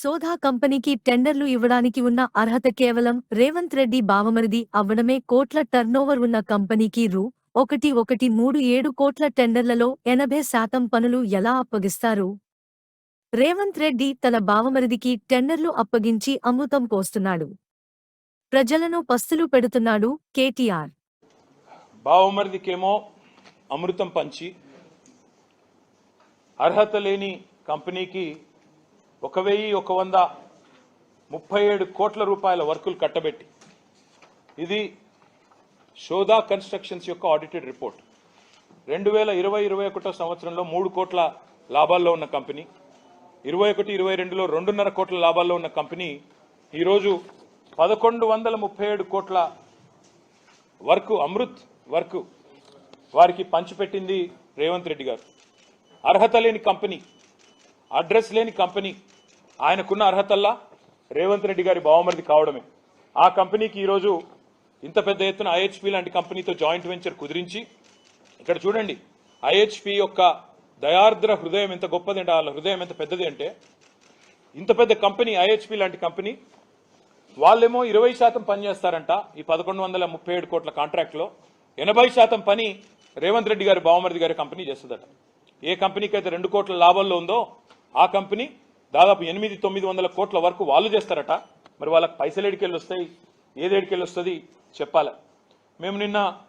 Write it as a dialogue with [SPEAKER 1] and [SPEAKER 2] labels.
[SPEAKER 1] సోధా కంపెనీకి టెండర్లు ఇవ్వడానికి ఉన్న అర్హత కేవలం రేవంత్ రెడ్డి బావమరిది అవ్వడమే కోట్ల టర్నోవర్ ఉన్న కంపెనీకి రూ. ఒకటి ఒకటి మూడు ఏడు కోట్ల టెండర్లలో ఎనభై శాతం పనులు ఎలా అప్పగిస్తారు? రేవంత్ రెడ్డి తన బావమరిదికి టెండర్లు అప్పగించి అమృతం పోస్తున్నాడు. ప్రజలను పస్తులు పెడుతున్నాడు కేటీఆర్.
[SPEAKER 2] బావమరిదికేమో అమృతం పంచి అర్హత లేని కంపెనీకి ఒక వెయ్యి ఒక వంద ముప్పై ఏడు కోట్ల రూపాయల వర్కులు కట్టబెట్టి. ఇది శోధా కన్స్ట్రక్షన్స్ యొక్క ఆడిటెడ్ రిపోర్ట్. రెండు వేల ఇరవై ఇరవై ఒకటో సంవత్సరంలో మూడు కోట్ల లాభాల్లో ఉన్న కంపెనీ ఇరవై ఒకటి ఇరవై రెండులో రెండున్నర కోట్ల లాభాల్లో ఉన్న కంపెనీ ఈరోజు పదకొండు వందల ముప్పై ఏడు కోట్ల వర్క్ అమృత్ వర్క్ వారికి పంచిపెట్టింది రేవంత్ రెడ్డి గారు. అర్హత లేని కంపెనీ అడ్రస్ లేని కంపెనీ ఆయనకున్న అర్హతల్లా రేవంత్ రెడ్డి గారి బావమరిది కావడమే. ఆ కంపెనీకి ఈరోజు ఇంత పెద్ద ఎత్తున ఐహెచ్పి లాంటి కంపెనీతో జాయింట్ వెంచర్ కుదిరించి ఇక్కడ చూడండి ఐహెచ్పి యొక్క దయార్ద్ర హృదయం ఎంత గొప్పది అంటే వాళ్ళ హృదయం ఎంత పెద్దది అంటే ఇంత పెద్ద కంపెనీ ఐహెచ్పి లాంటి కంపెనీ వాళ్ళేమో ఇరవై శాతం పని చేస్తారంట ఈ పదకొండు వందల ముప్పై ఏడు కోట్ల కాంట్రాక్ట్లో. ఎనభై శాతం పని రేవంత్ రెడ్డి గారి బావమరిది గారి కంపెనీ చేస్తుందట. ఏ కంపెనీకి అయితే రెండు కోట్ల లాభాల్లో ఉందో ఆ కంపెనీ దాదాపు ఎనిమిది తొమ్మిది వందల కోట్ల వరకు వాళ్ళు చేస్తారట. మరి వాళ్ళకి పైసలు ఎడికెళ్ళి వస్తాయి ఏది ఎడికెళ్ళి వస్తుంది చెప్పాలి. మేము నిన్న